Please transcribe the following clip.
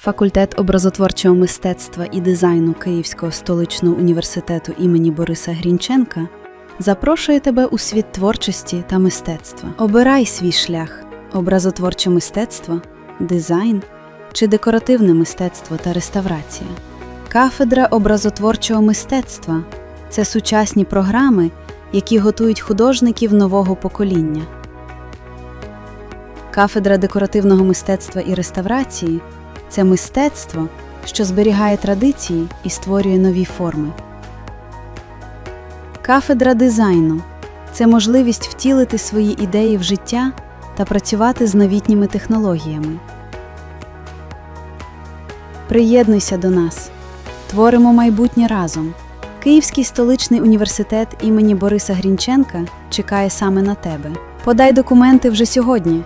Факультет образотворчого мистецтва і дизайну Київського столичного університету імені Бориса Грінченка запрошує тебе у світ творчості та мистецтва. Обирай свій шлях: образотворче мистецтво, дизайн чи декоративне мистецтво та реставрація. Кафедра образотворчого мистецтва це сучасні програми, які готують художників нового покоління. Кафедра декоративного мистецтва і реставрації це мистецтво, що зберігає традиції і створює нові форми. Кафедра дизайну це можливість втілити свої ідеї в життя та працювати з новітніми технологіями. Приєднуйся до нас. Творимо майбутнє разом. Київський столичний університет імені Бориса Грінченка чекає саме на тебе. Подай документи вже сьогодні.